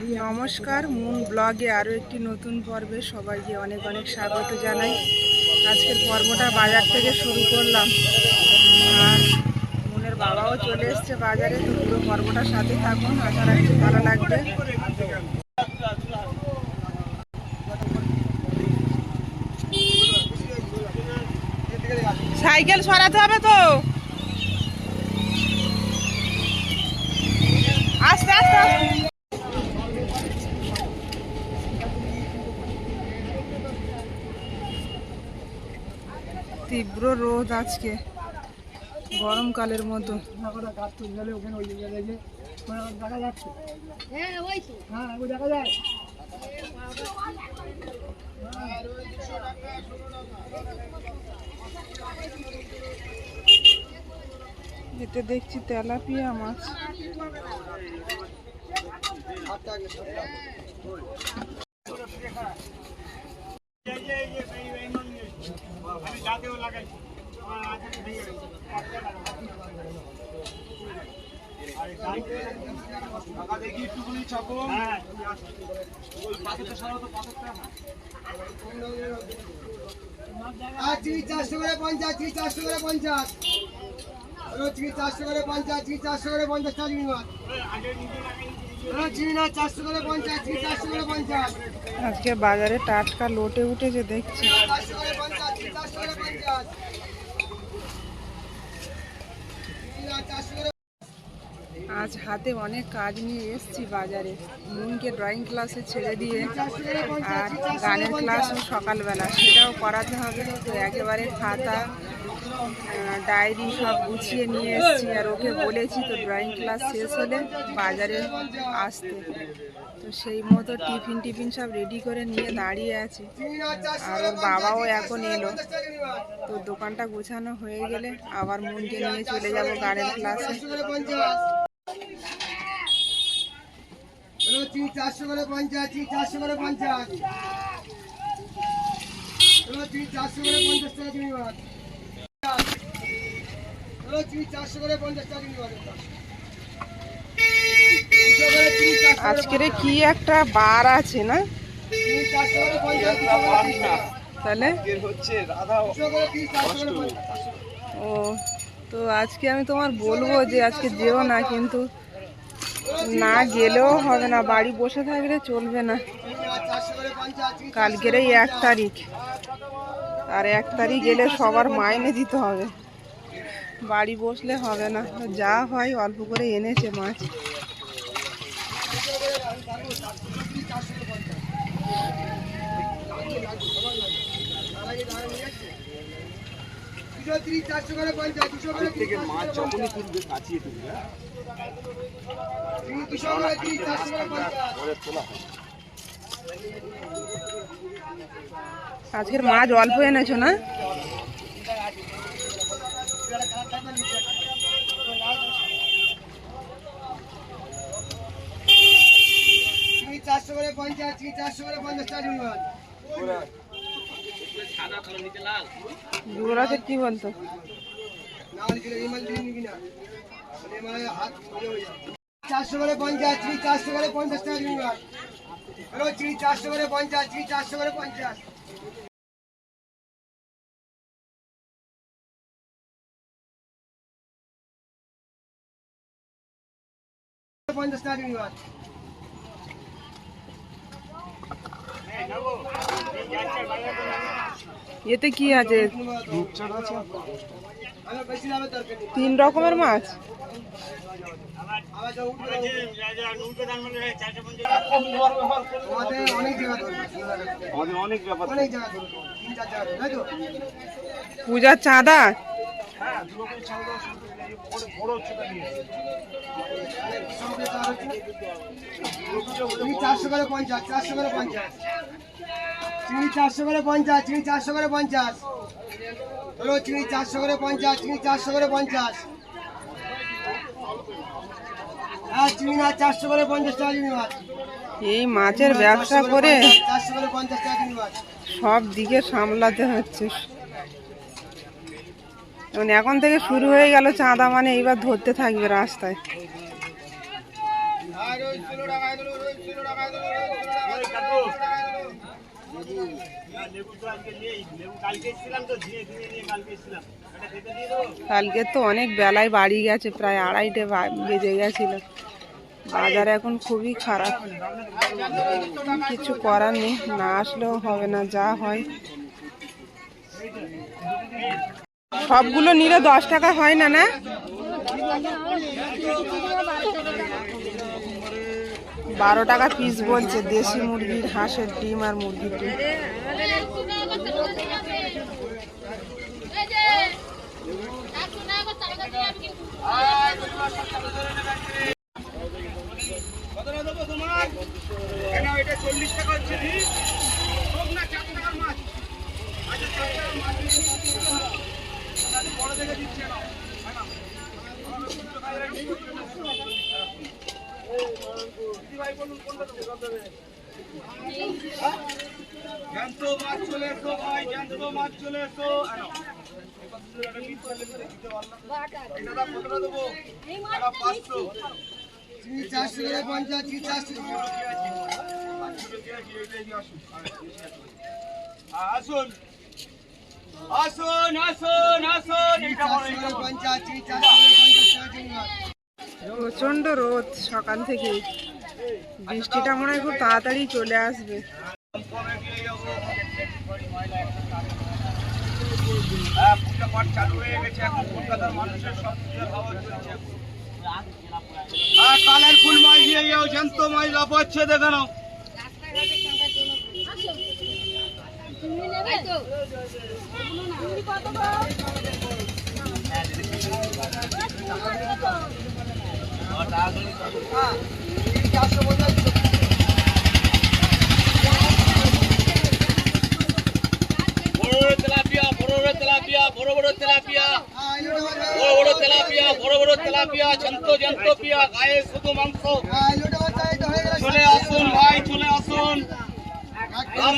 নমস্কার। মুন ব্লগে আরও একটি নতুন পর্বে সবাইকে অনেক অনেক স্বাগত জানাই। আজকের পর্বটা বাজার থেকে শুরু করলাম। আর মুনের বাবাও চলে এসছে বাজারে, তো পুরো পর্বটার সাথে থাকুন। আশা রাখছি ভালো লাগবে। সাইকেল সরাতে হবে তো? আস্তে আস্তে। তীব্র রোদ আজকে। গরমকালের মতো। এতে দেখছি তেলাপিয়া মাছ। চারশো করে পঞ্চাশ চিনি চারশো করে পঞ্চাশ চারশো করে পঞ্চাশ চিনি চারশো করে পঞ্চাশ আজকে বাজারে টাটকা লোটে উঠেছে, দেখছি চারশো করে পঞ্চাশ চিনি চারশো করে পঞ্চাশ চিনি না চারশো করে আজ হাতে অনেক কাজ নিয়ে এসেছি বাজারে। মুনকে ড্রয়িং ক্লাসে ছেড়ে দিয়ে আর গানের ক্লাসও সকালবেলা, সেটাও করাতে হবে। তো একেবারে খাতা ডায়েরি সব গুছিয়ে নিয়ে এসেছি। আর ওকে বলেছি তো ড্রয়িং ক্লাস শেষ হলে বাজারে আসতে। তো সেই মতো টিফিন টিফিন সব রেডি করে নিয়ে দাঁড়িয়ে আছে। আর ওর বাবাও এখন এলো। তো দোকানটা গোছানো হয়ে গেলে আবার মনকে নিয়ে চলে যাব গানের ক্লাসে চারশো করে পঞ্চাশ চারশো করে পঞ্চাশ। চারশো করে পঞ্চাশ হলো চারশো করে পঞ্চাশ টাকা মাছ চারশো করে পঞ্চাশ টাকা মাছ আজকের কি একটা বার আছে না। তাহলে? ও তো আজকে আমি তোমার বলব যে আজকে যেও না কিন্তু। না গেলেও হবে না, বাড়ি বসে থাকলে চলবে না। কালকের কালকেরই এক তারিখ। আর এক তারিখ গেলে সবার মাইনে দিতে হবে। বাড়ি বসলে হবে না। যা হয় অল্প করে এনেছে মাছ। দুশো চারশো করে পঞ্চাশ দুশো করে মাছ যখনই তুলবে তুলবে করে আজকের মাছ অল্প এনেছো না? চারশো করে পঞ্চাশ চারশো করে পঞ্চাশ টাকা যুবরাজের কি বলতো? মানে ইয়ে হয়ে। চারশো করে পঞ্চাশ চিনি চারশো করে পঞ্চাশ টাকা হ্যালো চিনি চারশো করে পঞ্চাশ চিনি চারশো করে পঞ্চাশ পঞ্চাশ টাকা মাছ এতে কি আছে? তিন রকমের মাছ? পূজার চাঁদা? চারশো করে পঞ্চাশ চারশো করে পঞ্চাশ। চিনি চারশো করে পঞ্চাশ চিনি চারশো করে পঞ্চাশ হলো চিনি চারশো করে পঞ্চাশ চিনি চারশো করে পঞ্চাশ হ্যাঁ চিনি না চারশো করে পঞ্চাশ টাকা চিনি মাছ এই মাছের ব্যবসা করে মাছ সব দিকে সামলাতে হচ্ছে যেমন এখন থেকে শুরু হয়ে গেল চাঁদা মানে এইবার ধরতে থাকবে রাস্তায় কালকে তো অনেক বেলায় বাড়ি গেছে, প্রায় আড়াইটে বেজে গেছিল। বাজার এখন খুবই খারাপ। কিছু করার নেই, না আসলেও হবে না, যা হয়। সবগুলো নিলে দশ টাকা হয় না না? বারো টাকা পিস বলছে দেশি মুরগির হাঁসের ডিম আর মুরগির ডিম আসুন আসুন আসুন আসুন প্রচণ্ড রোদ সকাল থেকেই। বৃষ্টিটা মনে হয় খুব তাড়াতাড়ি চলে আসবে। চালু হয়ে গেছে এখন কলকাতার মানুষের সব পূজার হাওয়া চলছে কালের ফুল মাছ দিয়ে যাও মাছ লাফাচ্ছে দেখে নাও। তেলাপিয়া জ্যান্ত জ্যান্ত পিয়া গায়ে শুধু মাংস। চলে আসুন ভাই, চলে আসুন। দাম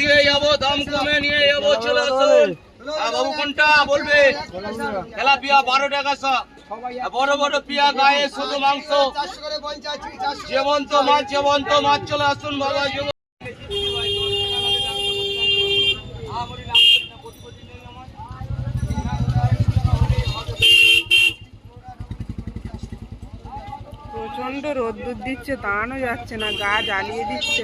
দিয়ে যাব, দাম নিয়ে যাব, চলে আসুন। বলবে? তেলাপিয়া বারো টাকা বড় বড় পিয়া গায়ে শুধু মাংস। জীবন্ত মাছ জীবন্ত মাছ চলে আসুন বাবা প্রচণ্ড রোদ্দুর দিচ্ছে দাঁড়ানো যাচ্ছে না গা জ্বালিয়ে দিচ্ছে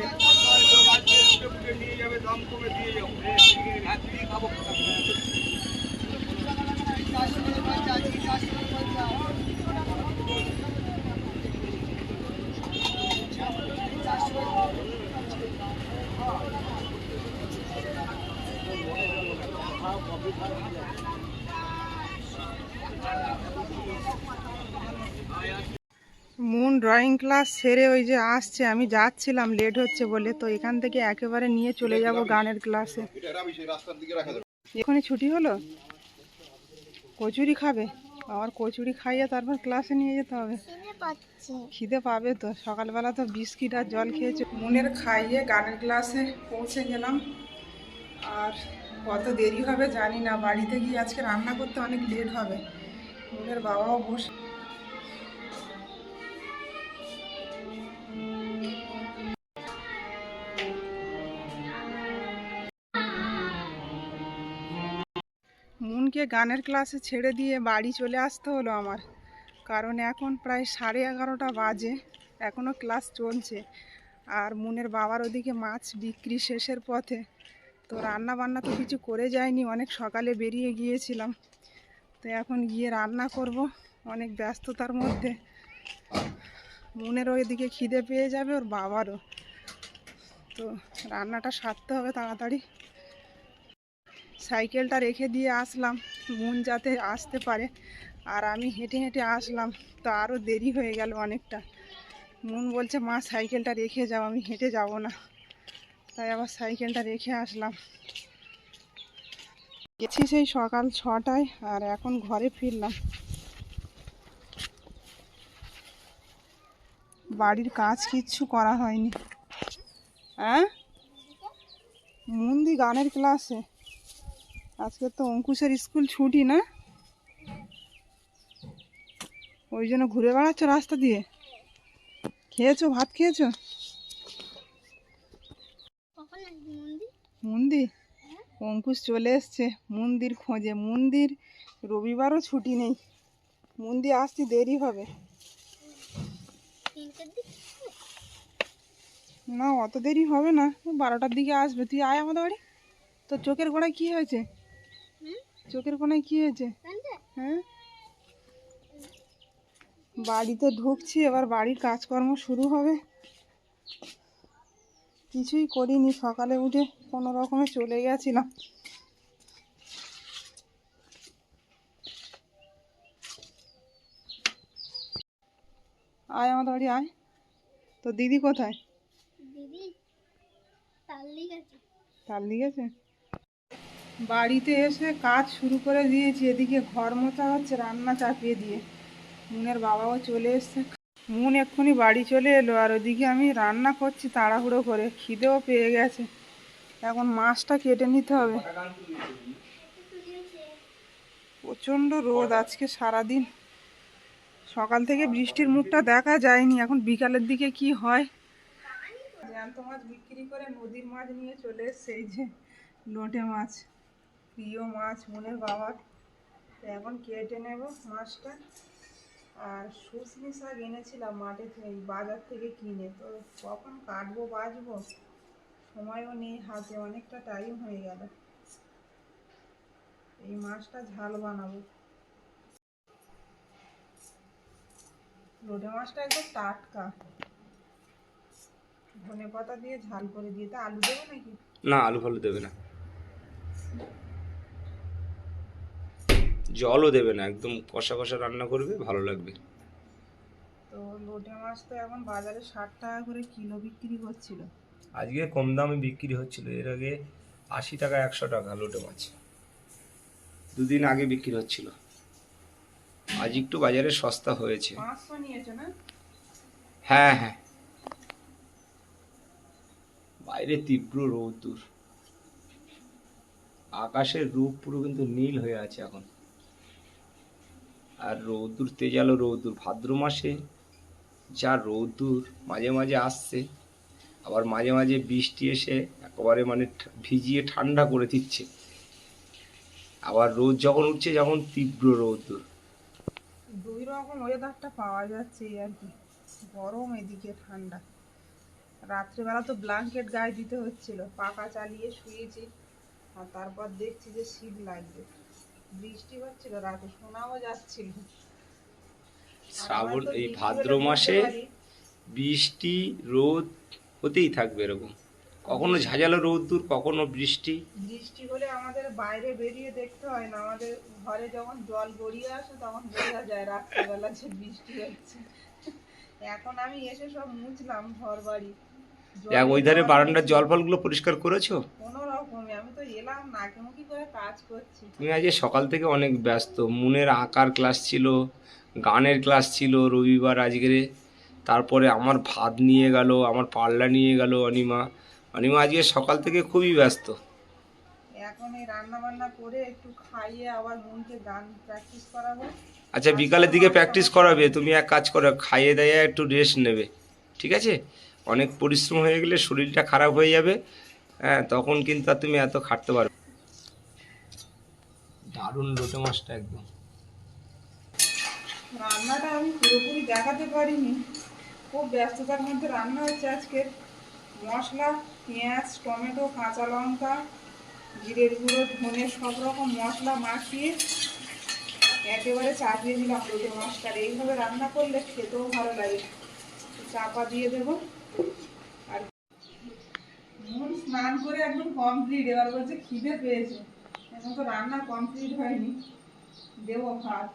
নিয়ে যাবে দাম কমে দিয়ে যাব হ্যাঁ, তুই খাব চারশো করে পঞ্চাশ চিনি চারশো করে পঞ্চাশ মুন ড্রয়িং ক্লাস সেরে ওই যে আসছে আমি যাচ্ছিলাম লেট হচ্ছে বলে তো এখান থেকে একেবারে নিয়ে চলে যাব গানের ক্লাসে এখনই ছুটি হলো? কচুরি খাবে? আবার কচুরি খাইয়ে তারপর ক্লাসে নিয়ে যেতে হবে। খিদে পাবে তো সকালবেলা তো বিস্কিট আর জল খেয়েছে। মনের খাইয়ে গানের ক্লাসে পৌঁছে গেলাম। আর কত দেরি হবে জানি না। বাড়িতে গিয়ে আজকে রান্না করতে অনেক লেট হবে। মনের বাবাও বসে মুনকে গানের ক্লাসে ছেড়ে দিয়ে বাড়ি চলে আসতে হলো আমার। কারণ এখন প্রায় সাড়ে এগারোটা বাজে। এখনও ক্লাস চলছে। আর মুনের বাবার ওদিকে মাছ বিক্রি শেষের পথে। তো রান্না বান্না তো কিছু করে যায়নি, অনেক সকালে বেরিয়ে গিয়েছিলাম। তো এখন গিয়ে রান্না করব, অনেক ব্যস্ততার মধ্যে। মুনের ওইদিকে খিদে পেয়ে যাবে, ওর বাবারও। তো রান্নাটা সারতে হবে তাড়াতাড়ি। সাইকেলটা রেখে দিয়ে আসলাম, মন যাতে আসতে পারে। আর আমি হেঁটে হেঁটে আসলাম, তো আরও দেরি হয়ে গেল অনেকটা। মন বলছে, মা, সাইকেলটা রেখে যাও, আমি হেঁটে যাব না। তাই আবার সাইকেলটা রেখে আসলাম। গেছি সেই সকাল ছটায়, আর এখন ঘরে ফিরলাম। বাড়ির কাজ কিচ্ছু করা হয়নি। হ্যাঁ মুন্দি গানের ক্লাসে। আজকে তো অঙ্কুশের স্কুল ছুটি না? ওই জন্য ঘুরে বেড়াচ্ছ রাস্তা দিয়ে? খেয়েছো, ভাত খেয়েছো? মন্দির? অঙ্কুশ চলে এসছে। মন্দির খোঁজে। মন্দির রবিবারও ছুটি নেই। মন্দির আসতে দেরি হবে। না অত দেরি হবে না। বারোটার দিকে আসবে। তুই আয় আমাদের বাড়ি। তোর চোখের গোড়ায় কি হয়েছে? চোখের কোনায় কি হয়েছে? হ্যাঁ? বাড়িতে ঢুকছি। এবার বাড়ির কাজকর্ম শুরু হবে। কিছুই করিনি সকালে উঠে কোনো রকমে চলে গেছিলাম। আয় আমাদের বাড়ি আয়। তো দিদি কোথায়? দিদি তাল্লি গেছে? বাড়িতে এসে কাজ শুরু করে দিয়েছি এদিকে ঘর মোছা হচ্ছে রান্না চাপিয়ে দিয়ে। মুনের বাবাও চলে এসছে। মুন এক্ষুনি বাড়ি চলে এলো, আর ওদিকে আমি রান্না করছি তাড়াহুড়ো করে, খিদেও পেয়ে গেছে। এখন মাছটা কেটে নিতে হবে। প্রচণ্ড রোদ আজকে সারাদিন। সকাল থেকে বৃষ্টির মুখটা দেখা যায়নি, এখন বিকালের দিকে কি হয়? জ্যান্ত মাছ বিক্রি করে নদীর মাছ নিয়ে চলে এসছে, এই যে লোটে মাছ, প্রিয় মাছ, মনের বাবার। এখন কেটে নেব মাছটা। আর শুশনি শাক এনেছিলাম মাঠে বাজার থেকে কিনে। তো কখন কাটবো, বাজবো? সময়ও নেই হাতে, অনেকটা টাইম হয়ে গেল। এই মাছটা ঝাল বানাবো। লোটে মাছটা একদম টাটকা। ধনে পাতা দিয়ে ঝাল করে দিয়ে। তা আলু দেবো নাকি? না, আলু ফালু দেবে না। জলও দেবে না একদম কষা কষা রান্না করবে ভালো লাগবে। তো লোটে মাছ তো এখন বাজারে ষাট টাকা করে কিলো বিক্রি করছিল আজকে কম দামে বিক্রি হচ্ছিল এর আগে আশি টাকা একশো টাকা লোটে মাছ। দুদিন আগে বিক্রি হচ্ছিল। আজ একটু বাজারে সস্তা হয়েছে। পাঁচশো নিয়েছো না? হ্যাঁ হ্যাঁ। বাইরে তীব্র রৌদ্র আকাশের রূপ পুরো কিন্তু নীল হয়ে আছে এখন। আর রৌদ্র, তেজালো রৌদ্র, ভাদ্র মাসে যা রৌদ্র মাঝে মাঝে আসছে, আবার মাঝে মাঝে বৃষ্টি এসে একেবারে মানে ভিজিয়ে ঠান্ডা করে দিচ্ছে। আবার রোদ যখন উঠছে, যখন তীব্র রৌদ্র। দুই রকম ওয়েদারটা পাওয়া যাচ্ছে আর কি। গরম এদিকে, ঠান্ডা। রাত্রেবেলা তো ব্ল্যাঙ্কেট গায়ে দিতে হচ্ছিল, পাখা চালিয়ে শুয়েছি, আর তারপর দেখছি যে শীত লাগবে। বৃষ্টি হচ্ছিল রাতে শোনাও যাচ্ছিল। শ্রাবণ এই ভাদ্র মাসে বৃষ্টি রোদ হতেই থাকবে এরকম। কখনো ঝাঁঝালো রোদ্দুর কখনো বৃষ্টি। বৃষ্টি হলে আমাদের বাইরে বেরিয়ে দেখতে হয় না। আমাদের ঘরে যখন জল গড়িয়ে আসে তখন বোঝা যায় রাত্রেবেলা যে বৃষ্টি হচ্ছে। এখন আমি এসে সব মুছলাম ঘর বাড়ি দেখ ওই ধারে বারান্দার। জল ফলগুলো পরিষ্কার করেছ? তুমি আজকে সকাল থেকে অনেক ব্যস্ত মুনের আঁকার ক্লাস ছিল গানের ক্লাস ছিল রবিবার আজকের তারপরে আমার ভাত নিয়ে গেল আমার পাল্লা নিয়ে গেল অনিমা অনিমা আজকে সকাল থেকে খুবই ব্যস্ত। এখন এই রান্না বান্না করে একটু খাইয়ে আবার মনকে গান প্র্যাকটিস করাবো। আচ্ছা বিকালের দিকে প্র্যাকটিস করাবে তুমি এক কাজ করো খাইয়ে দাইয়ে একটু রেস্ট নেবে ঠিক আছে? অনেক পরিশ্রম হয়ে গেলে শরীরটা খারাপ হয়ে যাবে হ্যাঁ তখন কিন্তু আর তুমি এত খাটতে পারবে দারুণ লোটে মাছটা একদম। রান্নাটা আমি পুরোপুরি দেখাতে পারিনি। খুব ব্যস্ততার মধ্যে রান্না হচ্ছে আজকে। মশলা পেঁয়াজ টমেটো কাঁচা লঙ্কা জিরের গুঁড়ো ধনে সব রকম মশলা মাখিয়ে একেবারে চাপিয়ে দিলাম লোটে মাছটা আর এইভাবে রান্না করলে খেতেও ভালো লাগে। চাপা দিয়ে দেবো। মন স্নান করে একদম কমপ্লিট এবার বলছে খিদে পেয়েছে। এখন তো রান্না কমপ্লিট হয়নি। দেবো ভাত।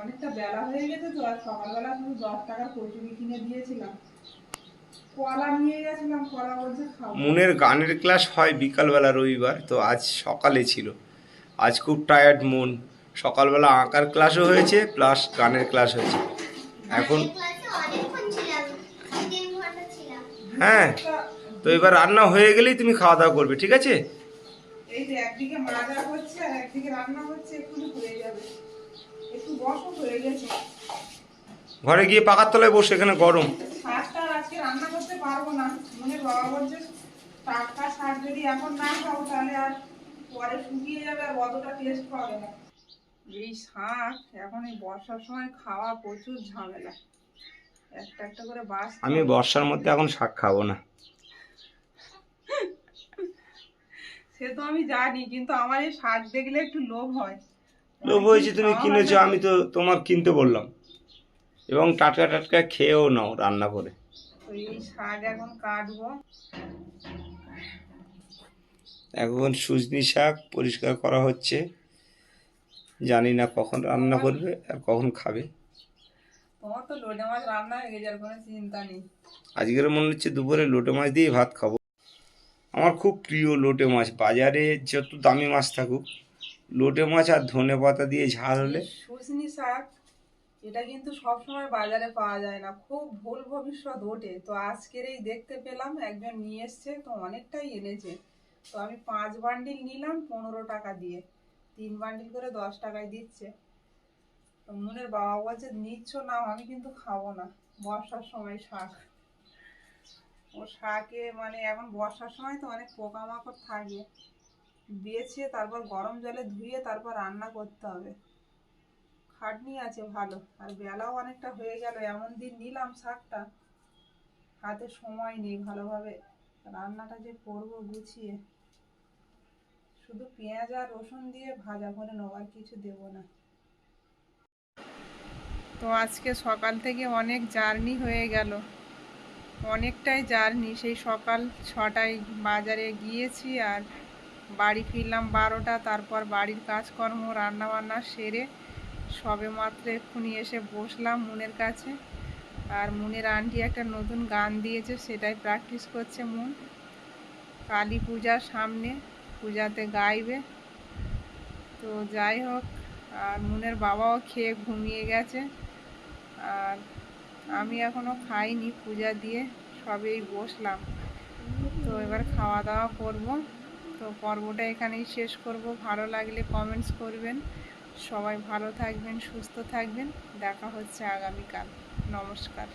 অনেকটা বেলা হয়ে গেছে তো আর সকালবেলা শুধু দশ টাকার কচুরি কিনে দিয়েছিলাম। কলা নিয়ে গেছিলাম কলা বলছে খাব। মুনের গানের ক্লাস হয় বিকালবেলা রবিবার তো আজ সকালে ছিল। আজ খুব টায়ার্ড মন। সকালবেলা আঁকার ক্লাসও হয়েছে প্লাস গানের ক্লাস হয়েছে। এখন হ্যাঁ তো এবার রান্না হয়ে গেলেই তুমি খাওয়া দাওয়া করবে ঠিক আছে? এই যে একদিকে মাজা হচ্ছে আর একদিকে রান্না হচ্ছে একটু হয়ে যাবে। একটু বসো হয়ে গেছে। ঘরে গিয়ে পাকার তলায় বসে এখানে গরম। শাকটা আর আজকে রান্না করতে পারব না। মনে বাবা বলছে টাটকা শাক যদি এখন না খাও তাহলে আর পরে শুকিয়ে যাবে আর অতটা টেস্ট পাবে না। এই শাক এখন এই বর্ষার সময় খাওয়া প্রচুর ঝামেলা। একটা একটা করে বাস আমি বর্ষার মধ্যে এখন শাক খাব না। সে তো আমি জানি কিন্তু আমার এই শাক দেখলে একটু লোভ হয়। লোভ হয়েছে তুমি কিনেছো আমি তো তোমার কিনতে বললাম। এবং টাটকা টাটকা খেয়েও নাও রান্না করে। এই শাক এখন কাটবো। এখন সুজনি শাক পরিষ্কার করা হচ্ছে। জানি না কখন রান্না করবে আর কখন খাবে। তোমার তো লোটে মাছ রান্না হয়ে গেছে আর কোনো চিন্তা নেই। আজকের মনে হচ্ছে দুপুরে লোটে মাছ দিয়ে ভাত খাব। আমার খুব প্রিয় লোটে মাছ বাজারে যত দামি মাছ থাকুক লোটে মাছ আর ধনে পাতা দিয়ে ঝাল হলে শুশনি শাক এটা কিন্তু সবসময় বাজারে পাওয়া যায় না। খুব ভুল ভবিষ্যৎ ওঠে। তো আজকের এই দেখতে পেলাম একজন নিয়ে এসছে তো অনেকটাই এনেছে। তো আমি পাঁচ বান্ডিল নিলাম পনেরো টাকা দিয়ে। তিন বান্ডিল করে দশ টাকায় দিচ্ছে। মনের বাবা বলছে নিচ্ছ না, আমি কিন্তু খাব না। বর্ষার সময় শাক। ও শাকে মানে এখন বর্ষার সময় তো অনেক পোকামাকড় থাকে। বেছে, তারপর গরম জলে ধুয়ে, তারপর রান্না করতে হবে। খাটনি আছে ভালো। আর বেলাও অনেকটা হয়ে গেল, এমন দিন নিলাম শাকটা। হাতে সময় নেই ভালোভাবে। রান্নাটা যে করব গুছিয়ে। শুধু পেঁয়াজ আর রসুন দিয়ে ভাজা করে নেব, আর কিছু দেবো না। তো আজকে সকাল থেকে অনেক জার্নি হয়ে গেল। অনেকটাই জার্নি। সেই সকাল ছটায় বাজারে গিয়েছি আর বাড়ি ফিরলাম বারোটা। তারপর বাড়ির কাজকর্ম রান্না বান্না সেরে সবে মাত্র এক্ষুনি এসে বসলাম মুনের কাছে। আর মুনের আন্টি একটা নতুন গান দিয়েছে, সেটাই প্র্যাকটিস করছে মুন। কালী পূজার সামনে পূজাতে গাইবে। তো যাই হোক, আর মুনের বাবাও খেয়ে ঘুমিয়ে গেছে। আর আমি এখনও খাইনি পূজা দিয়ে, সবেই বসলাম। তো এবার খাওয়া দাওয়া করব। তো পর্বটা এখানেই শেষ করব। ভালো লাগলে কমেন্টস করবেন। সবাই ভালো থাকবেন, সুস্থ থাকবেন। দেখা হচ্ছে আগামীকাল। নমস্কার।